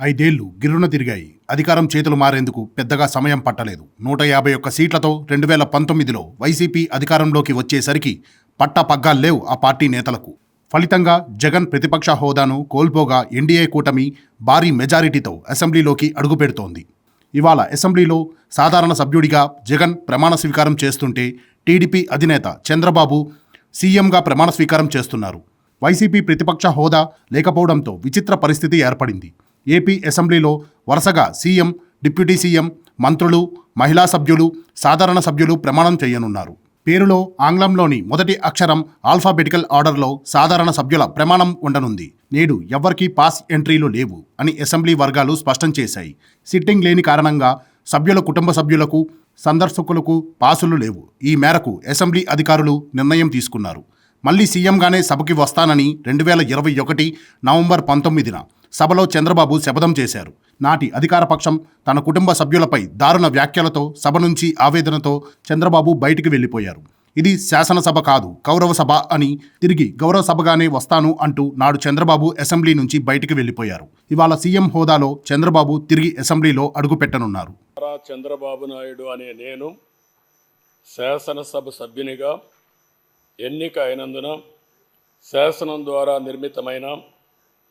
ఐదేళ్ళు గిర్రున తిరిగాయి. అధికారం చేతులు మారేందుకు పెద్దగా సమయం పట్టలేదు. నూట యాభై ఒక్క సీట్లతో రెండు వేల పంతొమ్మిదిలో వైసీపీ అధికారంలోకి వచ్చేసరికి పట్ట పగ్గాల్లేవు ఆ పార్టీ నేతలకు. ఫలితంగా జగన్ ప్రతిపక్ష హోదాను కోల్పోగా ఎన్డీఏ కూటమి భారీ మెజారిటీతో అసెంబ్లీలోకి అడుగుపెడుతోంది. ఇవాళ అసెంబ్లీలో సాధారణ సభ్యుడిగా జగన్ ప్రమాణ స్వీకారం చేస్తుంటే టీడీపీ అధినేత చంద్రబాబు సీఎంగా ప్రమాణ స్వీకారం చేస్తున్నారు. వైసీపీ ప్రతిపక్ష హోదా లేకపోవడంతో విచిత్ర పరిస్థితి ఏర్పడింది. ఏపీ అసెంబ్లీలో వరుసగా సీఎం డిప్యూటీ సీఎం మంత్రులు మహిళా సభ్యులు సాధారణ సభ్యులు ప్రమాణం చేయనున్నారు. పేరులో ఆంగ్లంలోని మొదటి అక్షరం ఆల్ఫాబెటికల్ ఆర్డర్లో సాధారణ సభ్యుల ప్రమాణం ఉండనుంది. నేడు ఎవ్వరికీ పాస్ ఎంట్రీలు లేవు అని అసెంబ్లీ వర్గాలు స్పష్టం చేశాయి. సిట్టింగ్ లేని కారణంగా సభ్యుల కుటుంబ సభ్యులకు సందర్శకులకు పాసులు లేవు. ఈ మేరకు అసెంబ్లీ అధికారులు నిర్ణయం తీసుకున్నారు. మళ్ళీ సీఎంగానే సభకి వస్తానని రెండు వేల ఇరవై ఒకటి నవంబర్ పంతొమ్మిదిన సభలో చంద్రబాబు శపథం చేశారు. నాటి అధికారపక్షం తన కుటుంబ సభ్యులపై దారుణ వ్యాఖ్యలతో సభ నుంచి ఆవేదనతో చంద్రబాబు బయటికి వెళ్ళిపోయారు. ఇది శాసనసభ కాదు గౌరవ సభ అని తిరిగి గౌరవ సభగానే వస్తాను అంటూ నాడు చంద్రబాబు అసెంబ్లీ నుంచి బయటికి వెళ్ళిపోయారు. ఇవాళ సీఎం హోదాలో చంద్రబాబు తిరిగి అసెంబ్లీలో అడుగుపెట్టనున్నారు. చంద్రబాబు నాయుడు అనే నేను శాసనసభ సభ్యునిగా ఎన్నిక అయినందున శాసనం ద్వారా నిర్మితమైన